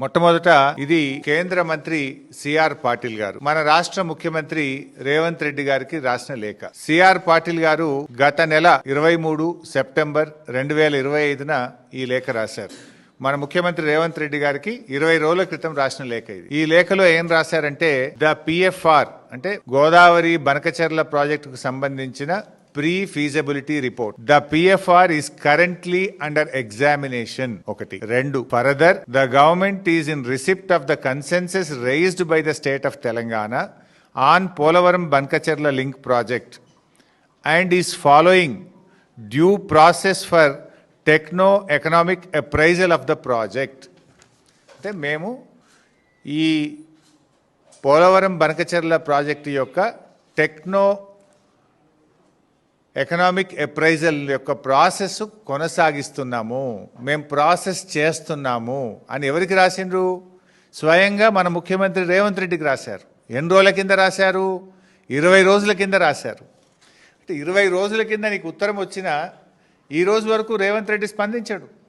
మొట్టమొదట ఇది కేంద్ర మంత్రి సిఆర్ పాటిల్ గారు. మన రాష్ట్ర ముఖ్యమంత్రి రేవంత్ రెడ్డి గారికి రాసిన లేఖ. సిఆర్ పాటిల్ గారు గత నెల ఇరవై మూడు సెప్టెంబర్ రెండు వేల ఇరవై ఐదున ఈ లేఖ రాశారు. మన ముఖ్యమంత్రి రేవంత్ రెడ్డి గారికి ఇరవై రోజుల క్రితం రాసిన లేఖ ఇది. ఈ లేఖలో ఏం రాశారంటే ద పిఎఫ్ఆర్ అంటే గోదావరి బనకచెర్ల ప్రాజెక్టుకు సంబంధించిన pre feasibility report the PFR is currently under examination ఒకటి. రెండు. Further the government is in receipt of the consensus raised by the state of Telangana on Polavaram Banakacherla link project and is following due process for techno economic appraisal of the project అంటే మేము ఈ Polavaram Banakacherla project యొక్క techno economic appraisal యొక్క process కొనసాగిస్తున్నాము. మేము process చేస్తున్నాము అని ఎవరికి రాసిండ్రు? స్వయంగా మన ముఖ్యమంత్రి రేవంత్ రెడ్డికి రాశారు. ఎన్ని రోజుల కింద రాశారు? ఇరవై రోజుల కింద రాశారు. అంటే ఇరవై రోజుల కింద నీకు ఉత్తరం వచ్చినా ఈ రోజు వరకు రేవంత్ రెడ్డి స్పందించాడు.